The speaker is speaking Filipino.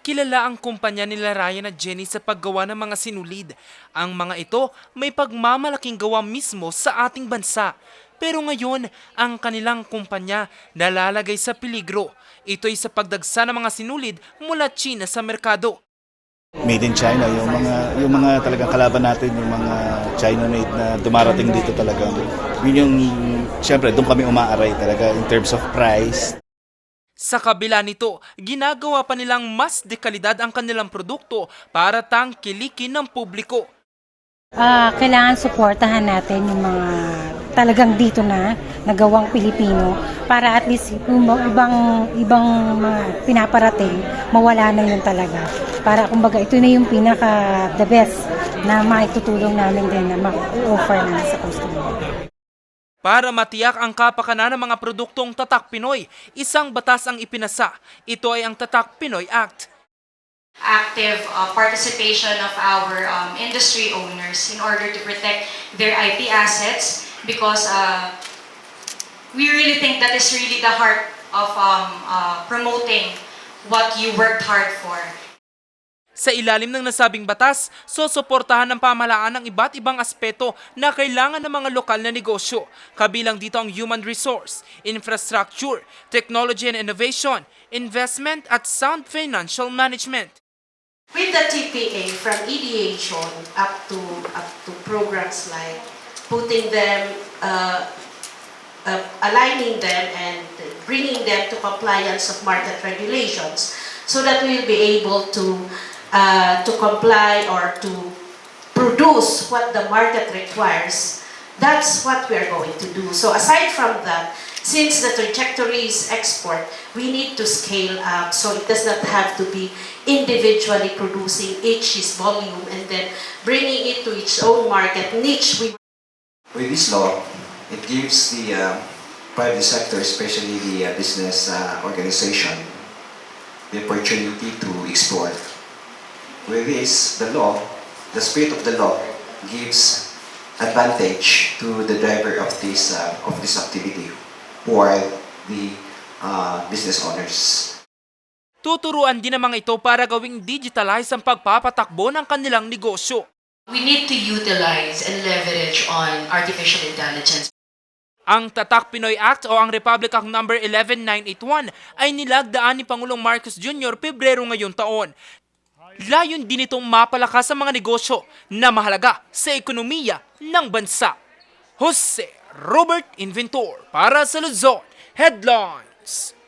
Kilala ang kumpanya nila Ryan at Jenny sa paggawa ng mga sinulid. Ang mga ito may pagmamalaking gawa mismo sa ating bansa. Pero ngayon, ang kanilang kumpanya nalalagay sa peligro. Ito'y sa pagdagsa ng mga sinulid mula China sa merkado. Made in China, yung mga yung mga talagang kalaban natin, yung mga China made na dumarating dito talaga. Yun yung syempre doon kami umaaray talaga in terms of price. Sa kabila nito, ginagawa pa nilang mas dekalidad ang kanilang produkto para tangkilikin ng publiko. Ah, kailangan suportahan natin yung mga talagang dito na nagawang Pilipino para at least yung ibang ibang mga pinaparating mawala na yun talaga. Para kumbaga ito na yung pinaka the best na maitutulong namin din na ma-offer na sa customer. Para matiyak ang kapakanan ng mga produktong Tatak Pinoy, isang batas ang ipinasa. Ito ay ang Tatak Pinoy Act. active uh, participation of our um, industry owners in order to protect their IP assets because uh, we really think that is really the heart of um, uh, promoting what you worked hard for. Sa ilalim ng nasabing batas, susuportahan ng pamahalaan ng iba't ibang aspeto na kailangan ng mga lokal na negosyo. Kabilang dito ang human resource, infrastructure, technology and innovation, investment at sound financial management. With the TPA from ideation up to up to programs like putting them, uh, uh, aligning them and bringing them to compliance of market regulations, so that we will be able to uh, to comply or to produce what the market requires. That's what we are going to do. So aside from that, since the trajectory is export, we need to scale up so it does not have to be individually producing each volume and then bringing it to its own market niche. We With this law, it gives the uh, private sector, especially the uh, business uh, organization, the opportunity to export. With this, the law, the spirit of the law gives advantage to the driver of this uh, of this activity, who are the uh, business owners. Tuturuan din namang ito para gawing digitalize ang pagpapatakbo ng kanilang negosyo. We need to utilize and leverage on artificial intelligence. Ang Tatak Pinoy Act o ang Republic Act No. 11981 ay nilagdaan ni Pangulong Marcos Jr. Pebrero ngayong taon. Layon din itong mapalakas ang mga negosyo na mahalaga sa ekonomiya ng bansa. Jose Robert Inventor para sa Luzon Headlines.